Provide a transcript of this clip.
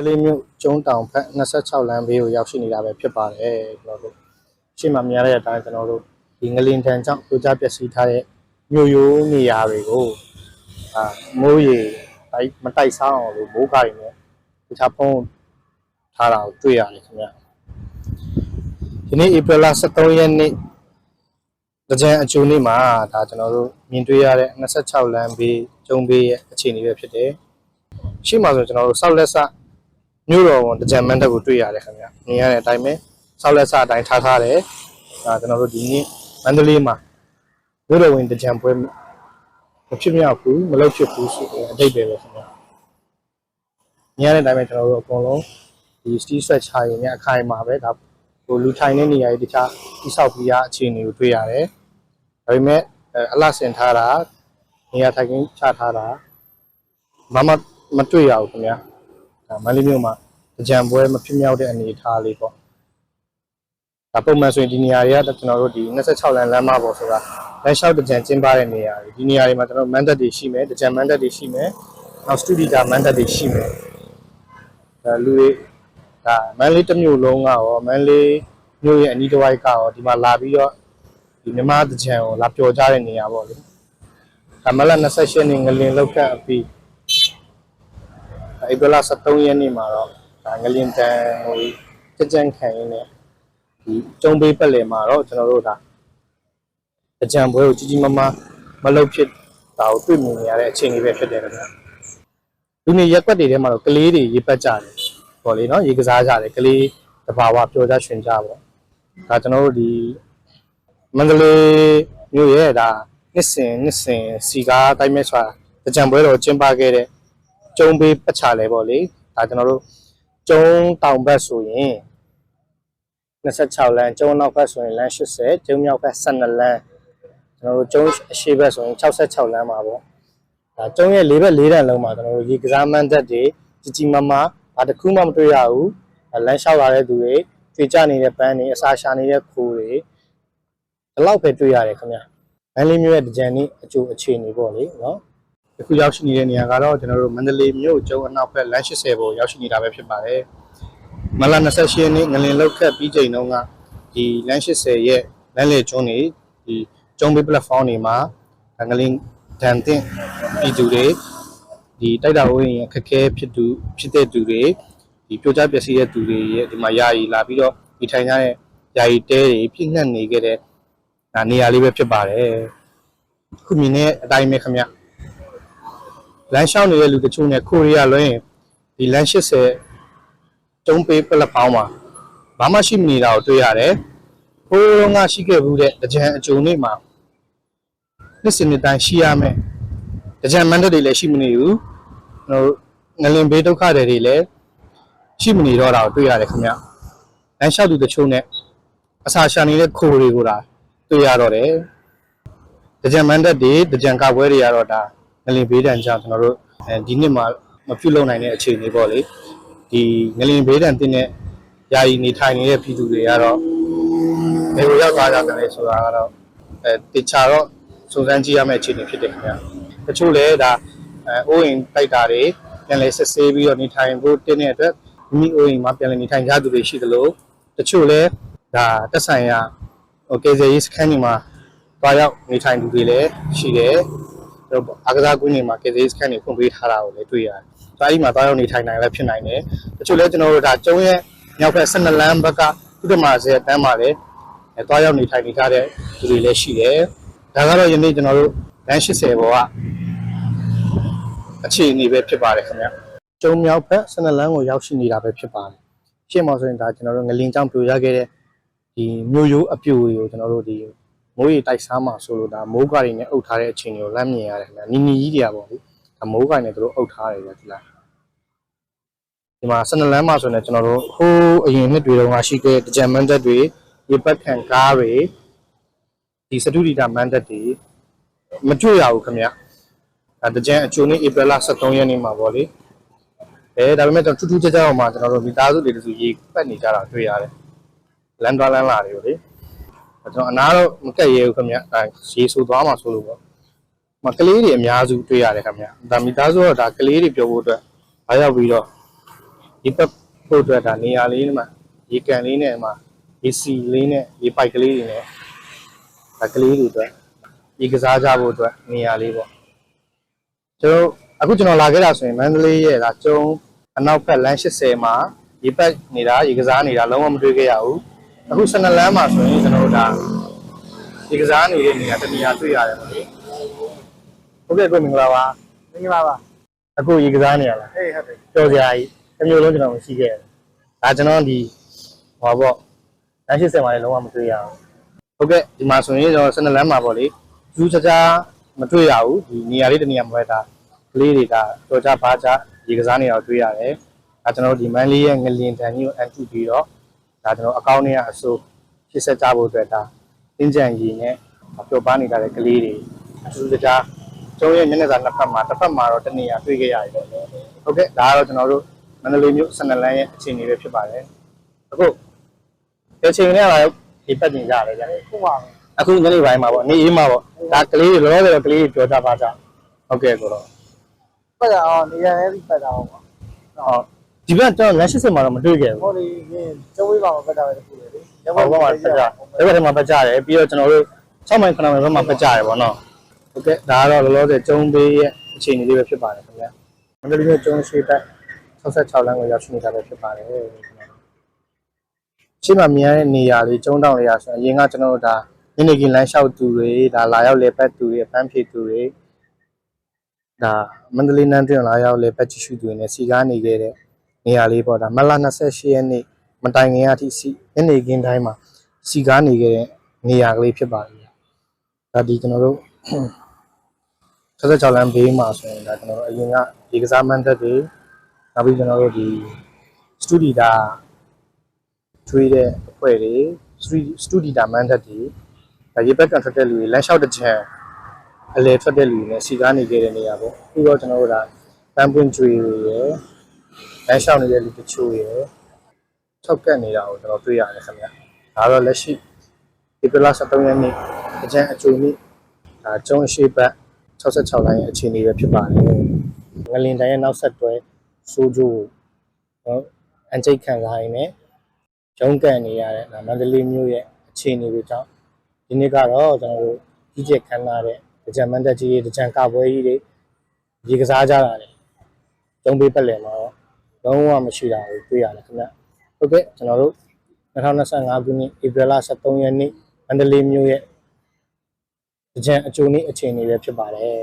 ကလေးမျိုးကျုံးတောင်ဖက်26လမ်းဘေးကိုရောက်ရှိနေတာပဲဖြစ်ပါတယ်ကျွန်တော်တို့ရှေ့မှာမြင်ရတဲ့အတိုင်းကျွန်တော်တို့ဒီငလင်တန်ကြောင့်ပြကြပျက်စီးထားတဲ့မြို့ရိုးနေရာတွေကိုအာမိုးရေတိုက်မတိုက်ဆောင်းအောင်လို့မိုးကားတွေနဲ့တခြားဖုံးထားတာကိုတွေ့ရတယ်ခင်ဗျဒီနေ့ဧပြီလ23ရက်နေ့တကြံအကျိုးနေ့မှာဒါကျွန်တော်တို့မြင်တွေ့ရတဲ့26လမ်းဘေးကျုံဘေးရဲ့အခြေအနေပဲဖြစ်တယ်ရှေ့မှာဆိုကျွန်တော်တို့ဆောက်လက်ဆ မြို့တော်ဝန်တကြံမန်းတက်ကိုတွေ့ရတယ်ခင်ဗျ။မြင်ရတဲ့အတိုင်းပဲဆောက်လက်စအတိုင်းထားထားတယ်။ဒါကျွန်တော်တို့ဒီနေ့မန္တလေးမှာမြို့တော်ဝန်တကြံပွဲမဖြစ်မြောက်ဘူးမလုပ်ဖြစ်ဘူးဆိုတဲ့အတိတ်ပဲပဲခင်ဗျ။မြင်ရတဲ့အတိုင်းပဲကျွန်တော်တို့အကုန်လုံးဒီ steel stretch ချရင်လည်းအခိုင်အမာပဲဒါဟိုလူထိုင်တဲ့နေရာတွေတခြားတိဆောက်ပြီးရအခြေအနေကိုတွေ့ရတယ်။ဒါပေမဲ့အဲအလှဆင်ထားတာနေရာထိုင်ခင်းချထားတာမမမတွေ့ရဘူးခင်ဗျာ။ဒါ မန္တလေးမြို့မှာကြံပွဲမဖြစ်မြောက်တဲ့အနေအထားလေးပေါ့ဒါပုံမှန်ဆိုရင်ဒီနေရာတွေကကျွန်တော်တို့ဒီ26လမ်းလမ်းမပေါ်ဆိုတာလမ်းလျှောက်ကြံကျင်းပတဲ့နေရာတွေဒီနေရာတွေမှာကျွန်တော်မန်သက်တွေရှိမယ်ကြံမန်သက်တွေရှိမယ်နောက်စတူဒီတာမန်သက်တွေရှိမယ်ဒါလူတွေဒါမန္တလေးတစ်မြို့လုံးကရောမန္တလေးမြို့ရဲ့အနီးတစ်ဝိုက်ကရောဒီမှာလာပြီးတော့ဒီမြမကြံကိုလာပျော်ကြတဲ့နေရာပေါ့လေဒါမလ28နှစ်ငလင်လောက်ကအပြီး ဧပြီလ23ရက်နေ့မှာတော့ဒါငလင်တန်ဟိုကြကြံခံရင်းနဲ့ဒီကျုံပေးပတ်လည်မှာတော့ကျွန်တော်တို့ဒါအကြံပွဲကိုကြီးကြီးမားမားမလုပ်ဖြစ်တာကိုတွေ့မြင်နေရတဲ့အခြေအနေပဲဖြစ်တယ်ခင်ဗျာဒီနေ့ရက်ွက်တွေထဲမှာတော့ကလေးတွေရေပတ်ကြတယ်ပေါ့လေနော်ရေကစားကြတယ်ကလေးတဘာဝပျော်ကြရွှင်ကြပေါ့ဒါကျွန်တော်တို့ဒီမန္တလေးမြို့ရဲ့ဒါနှစ်စဉ်နှစ်စဉ်စီကားတိုင်းမဲ့ဆိုတာအကြံပွဲတော်ကျင်းပခဲ့တဲ့ ကျုံပေးပတ်ချလဲပေါ့လေဒါကျွန်တော်တို့ကျုံတောင်ဘက်ဆိုရင်26လမ်းကျုံနောက်ဘက်ဆိုရင်လမ်း80ကျုံမြောက်ဘက်12လမ်းကျွန်တော်တို့ကျုံအရှေ့ဘက်ဆိုရင်66လမ်းပါပေါ့ဒါကျုံရဲ့၄ဘက်၄တန်လုံးမှာကျွန်တော်တို့ရေကစားမန်းသက်တွေကြီးကြီးမားမားဘာတစ်ခုမှမတွေ့ရဘူးလမ်းလျှောက်လာတဲ့သူတွေကြွေကြနေတဲ့ပန်းတွေအစာရှာနေတဲ့ခိုးတွေဒီလောက်ပဲတွေ့ရတယ်ခင်ဗျမန္တလေးမြို့ရဲ့ကြံនេះအကျိုးအခြေအနေပေါ့လေနော် အခုရောက်ရှိနေတဲ့နေရာကတော့ကျွန်တော်တို့မန္တလေးမြို့ကျုံအနောက်ဘက်လမ်း80ပေါ်ရောက်ရှိနေတာပဲဖြစ်ပါတယ်။မလ28ရက်နေ့ငလင်လောက်ခတ်ပြီးချိန်တုန်းကဒီလမ်း80ရဲ့လမ်းလေကျုံးနေဒီကျုံးပေး platform တွေမှာငလင်ဒန်တင်ပြည်သူတွေဒီတိုက်တာဝင်းရဲ့ခက်ခဲဖြစ်သူဖြစ်တဲ့သူတွေဒီပြိုကျပျက်စီးတဲ့သူတွေရဲ့ဒီမှာယာယီလာပြီးတော့ဒီထိုင်ကြတဲ့ယာယီတဲတွေပြည့်နှက်နေခဲ့တဲ့ဒါနေရာလေးပဲဖြစ်ပါတယ်။အခုမြင်တဲ့အတိုင်းပဲခင်ဗျ။ လမ်းလျှောက်နေတဲ့လူတချို့နဲ့ကိုရီးယားလွှဲရင်ဒီလမ်း80တုံးပေးပလက်ဖောင်းမှာဘာမှရှိမနေတာကိုတွေ့ရတယ်။ဟိုးတုန်းကရှိခဲ့ဘူးတဲ့ကြံအကျုံနေ့မှာနှစ်စဉ်နှစ်တိုင်းရှိရမယ်။ကြံမန်းတက်တွေလည်းရှိမနေဘူး။ဟိုငလင်ဘေးဒုက္ခတွေတွေလည်းရှိမနေတော့တာကိုတွေ့ရတယ်ခင်ဗျ။လမ်းလျှောက်သူတချို့နဲ့အစာရှာနေတဲ့ခိုးတွေကိုဒါတွေ့ရတော့တယ်။ကြံမန်းတက်တွေကြံကပွဲတွေကတော့ဒါ ငလင်ဘေးဒဏ်ကြောင့်ကျွန်တော်တို့အဲဒီနှစ်မှာမပြုလုပ်နိုင်တဲ့အခြေအနေပေါ့လေဒီငလင်ဘေးဒဏ်တင်းတဲ့ယာယီနေထိုင်နေတဲ့ပြည်သူတွေကတော့ဘယ်လိုရောက်သွားကြတယ်လဲဆိုတာကတော့အဲတခြားတော့စုံစမ်းကြည့်ရမယ့်အခြေအနေဖြစ်တယ်ခင်ဗျာတချို့လည်းဒါအဲအိုးအိမ်တိုက်တာတွေပြန်လဲဆက်ဆေးပြီးတော့နေထိုင်ဖို့တင်းတဲ့အတွက်မိမိအိုးအိမ်မှာပြန်လဲနေထိုင်ကြသူတွေရှိသလိုတချို့လည်းဒါတက်ဆိုင်ရာဟိုကေဇေးစခန်းတွေမှာတွားရောက်နေထိုင်သူတွေလည်းရှိတယ် တော့အားကစားကွင်းတွေမှာကယ်ဆယ်ရေးစခန်းတွေဖွင့်ပေးထားတာကိုလည်းတွေ့ရတယ်။ဒါအဲ့ဒီမှာတောင်းရောက်နေထိုင်နိုင်လည်းဖြစ်နိုင်တယ်။တချို့လည်းကျွန်တော်တို့ဒါကျုံးရဲ့မြောက်ဘက်12လမ်းဘက်ကဥဒ္ဓမာဇေတန်းမှာလည်းအဲတောင်းရောက်နေထိုင်နေကြတဲ့လူတွေလည်းရှိတယ်။ဒါကတော့ယနေ့ကျွန်တော်တို့လမ်း80ဘောကအခြေအနေပဲဖြစ်ပါတယ်ခင်ဗျ။ကျုံမြောက်ဘက်12လမ်းကိုရောက်ရှိနေတာပဲဖြစ်ပါတယ်။ရှင်းမဆိုရင်ဒါကျွန်တော်တို့ငလင်ကြောင့်ပြိုရခဲ့တဲ့ဒီမျိုးရိုးအပြိုတွေကိုကျွန်တော်တို့ဒီ မိုးရီတိုက်စားမှာဆိုလို့ဒါမိုးကားတွေနဲ့အုပ်ထားတဲ့အချိန်ကိုလမ်းမြင်ရတယ်ခင်ဗျာနီနီကြီးတွေကပေါ့လေဒါမိုးကားနဲ့သူတို့အုပ်ထားတယ်ဗျာဒီလားဒီမှာစနလန်းမှာဆိုရင်ကျွန်တော်တို့ဟိုးအရင်နှစ်တွေတုန်းကရှိခဲ့တဲ့ကြံမန်းတက်တွေရေပတ်ခံကားတွေဒီစတူဒီတာမန်းတက်တွေမတွေ့ရဘူးခင်ဗျာအဲတကြံအကျိုးနေ့ဧပြီလ23ရက်နေ့မှာပေါ့လေအဲဒါပေမဲ့ကျွန်တော်ထူးထူးခြားခြားအောင်မှာကျွန်တော်တို့မိသားစုတွေတစုရေပတ်နေကြတာတွေ့ရတယ်လမ်းသွားလမ်းလာတွေပေါ့လေ ကျွန်တော်အနာတော့မကက်ရဲဘူးခင်ဗျအဲရေဆိုသွားမှာဆိုလို့ပေါ့မကလေးတွေအများစုတွေ့ရတယ်ခင်ဗျဒါမိသားစုတော့ဒါကလေးတွေပြောဖို့အတွက်အားရောက်ပြီးတော့ဒီပတ်ဖို့အတွက်ဒါနေရာလေးမှာရေကန်လေးနဲ့မှာရေစီလေးနဲ့ရေပိုက်ကလေးတွေနဲ့ဒါကလေးတွေအတွက်ဒီကစားကြဖို့အတွက်နေရာလေးပေါ့ကျွန်တော်အခုကျွန်တော်လာခဲ့တာဆိုရင်မန္တလေးရဲ့ဒါကျုံအနောက်ဘက်လမ်း80မှာရေပတ်နေတာရေကစားနေတာလုံးဝမတွေ့ခဲ့ရဘူး အခု12လမ်းမှာဆိုရင်ကျွန်တော်တို့ဒါရေကစားနေတဲ့နေရာတစ်နေရာတွေ့ရတယ်ပေါ့လေဟုတ်ကဲ့ကိုမင်္ဂလာပါမင်္ဂလာပါအခုရေကစားနေရလားဟေးဟုတ်တယ်ကြော်စရာကြီးတစ်မျိုးလုံးကျွန်တော်မရှိခဲ့ဘူးဒါကျွန်တော်ဒီဟောပေါ့လမ်း80မှာလည်းလုံးဝမတွေ့ရဘူးဟုတ်ကဲ့ဒီမှာဆိုရင်ကျွန်တော်12လမ်းမှာပေါ့လေကျူးချာချာမတွေ့ရဘူးဒီနေရာလေးတစ်နေရာမှာပဲဒါကလေးတွေကကြော်ချဘာချရေကစားနေတာကိုတွေ့ရတယ်ဒါကျွန်တော်တို့ဒီမန်းလေးရဲ့ငလင်တန်ကြီးကိုအန်တူပြီးတော့ ဒါကျွန်တော်အကောင့်ထဲကအစိုးဖြစ်ဆက်ကြဖို့အတွက်ဒါတင်းကြံရည်နဲ့ပျော်ပါနေတာတဲ့ကလေးတွေအထူးတခြားကျုံးရဲ့မျက်နှာစာနှစ်ဖက်မှာတစ်ဖက်မှာတော့တစ်နေရာတွေ့ခဲ့ရတယ်ဟုတ်ကဲ့ဒါကတော့ကျွန်တော်တို့မန္တလေးမြို့12လမ်းရဲ့အခြေအနေပဲဖြစ်ပါတယ်အခုဒီအချိန်နဲ့ကတော့ဒီပတ်တင်ကြရတယ်ဗျာခုပါပဲအခုညနေပိုင်းမှာပေါ့နေအေးမှာပေါ့ဒါကလေးတွေလောလောဆယ်တော့ကလေးတွေပြောကြပါကြဟုတ်ကဲ့ကိုတော့ပတ်တာအောင်နေရာလေးပြီးပတ်တာအောင်ပါဟော ဒီဘက်ကျွန်တော်လမ်း80မှာတော့မတွေ့ခဲ့ဘူးဟိုဒီကျုံးဝေးပါမှာပတ်တာပဲတခုလေလေဟောဘက်မှာပတ်ကြဘက်ဘက်မှာပတ်ကြတယ်ပြီးတော့ကျွန်တော်တို့6မိုင်9မိုင်ဘက်မှာပတ်ကြတယ်ပေါ့နော်ဟုတ်ကဲ့ဒါကတော့လောလောဆယ်ကျုံပေးရဲ့အခြေအနေလေးပဲဖြစ်ပါတယ်ခင်ဗျာမန္တလေးမြို့ကျုံရှိဘက်66လမ်းကိုရောက်ရှိနေတာပဲဖြစ်ပါတယ်ရှိမှမြင်ရတဲ့နေရာလေးကျုံတောင်လေးရဆိုရင်အရင်ကကျွန်တော်တို့ဒါညနေခင်းလမ်းလျှောက်သူတွေဒါလာရောက်လေပတ်သူတွေပန်းဖြေသူတွေဒါမန္တလေးနန်းတွင်လာရောက်လေပတ်ကြည့်ရှုသူတွေနဲ့စီကားနေခဲ့တဲ့ နေရာလေးပေါ့ဒါမလ28ရက်နေ့မတိုင်ခင်အထိစီညနေခင်းတိုင်းမှာစီကားနေခဲ့တဲ့နေရာကလေးဖြစ်ပါတယ်ဒါဒီကျွန်တော်တို့66လမ်းဘေးမှာဆိုရင်ဒါကျွန်တော်တို့အရင်ကဒီကစားမန်တက်တွေနောက်ပြီးကျွန်တော်တို့ဒီစတူဒီတာထွေးတဲ့အဖွဲ့တွေစတူစတူဒီတာမန်တက်တွေဒါရေဘက်ကန်ထွက်တဲ့လူတွေလမ်းလျှောက်တဲ့ချံအလဲထွက်တဲ့လူတွေနဲ့စီကားနေခဲ့တဲ့နေရာပေါ့ပြီးတော့ကျွန်တော်တို့ဒါပန်းပွင့်ကျွေတွေရယ် လမ်းလျှောက်နေတဲ့လူတချို့ရယ်ထောက်ကတ်နေတာကိုကျွန်တော်တွေ့ရတယ်ခင်ဗျဒါတော့လက်ရှိဒီပလာ73ရက်နေ့အကျန်းအကျိုးနေ့ဒါကျုံးရှိဘက်66လိုင်းရဲ့အခြေအနေပဲဖြစ်ပါတယ်ငလင်တန်ရဲ့နောက်ဆက်တွဲစိုးကျိုးနော်အန်ကျိတ်ခံစားရင်းနဲ့ဂျုံကန်နေရတဲ့ဒါမန္တလေးမြို့ရဲ့အခြေအနေတွေကြောင့်ဒီနေ့ကတော့ကျွန်တော်တို့ကြီးကျယ်ခမ်းနားတဲ့ကြံမန်တက်ကြီးတွေကြံကပွဲကြီးတွေရေကစားကြတာလေဂျုံပေးပတ်လည်မှာတော့ လုံးဝမရှိတာကိုတွေ့ရတယ်ခင်ဗျဟုတ်ကဲ့ကျွန်တော်တို့2025ခုနှစ်ဧပြီလ23ရက်နေ့မန္တလေးမြို့ရဲ့ကြံအကျိုးနေ့အခြေအနေပဲဖြစ်ပါတယ်